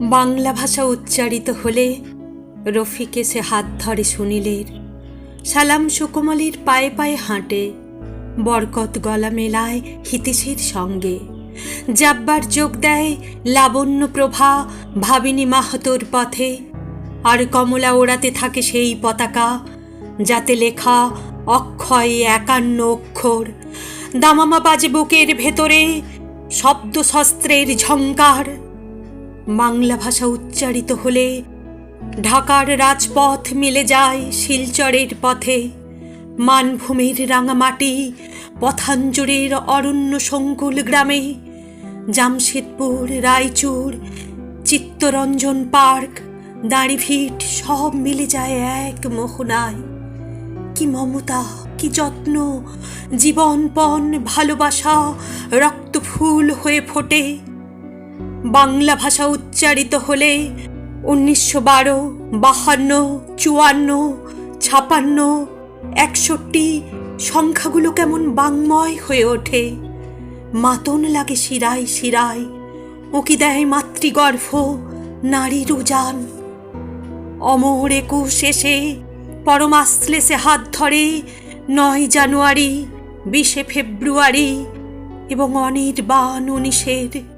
বাংলা ভাষা উচ্চারিত হলে রফিকে সে হাত ধরে সুনীলের সালাম সুকুমলির পায়ে পায়ে হাঁটে, বরকত গলা মেলায় হিতেশের সঙ্গে। জাব্বার যোগ দেয় লাবণ্য প্রভা, ভাবিনী মাহাতোর পথে, আর কমলা ওড়াতে থাকে সেই পতাকা, যাতে লেখা অক্ষয় একান্ন অক্ষর। দামামা বাজে বুকের ভেতরে শব্দ শস্ত্রের ঝঙ্কার বাংলা ভাষা উচ্চারিত হলে ঢাকার রাজপথ মিলে যায় শিলচরের পথে। মানভূমির রাঙামাটি, পথাঞ্জুরের অরণ্য সংকুল গ্রামে, জামশেদপুর, রায়চুর, চিত্তরঞ্জন পার্ক, দাঁড়িভিট সব মিলে যায় এক মোহনায়। কি মমতা, কি যত্ন জীবনপণ ভালোবাসা রক্ত ফুল হয়ে ফোটে। বাংলা ভাষা উচ্চারিত হলে উনিশশো বারো, বাহান্ন, চুয়ান্ন, ছাপান্ন, একষট্টি সংখ্যাগুলো কেমন বাংময় হয়ে ওঠে। মাতন লাগে শিরায় শিরায়, উকি দেয় মাতৃগর্ভ, নারীর উজান। অমর একুশ এসে পরমাশ্লেষে হাত ধরে, নয় জানুয়ারি, বিশে ফেব্রুয়ারি এবং অনির্বাণ উনিশের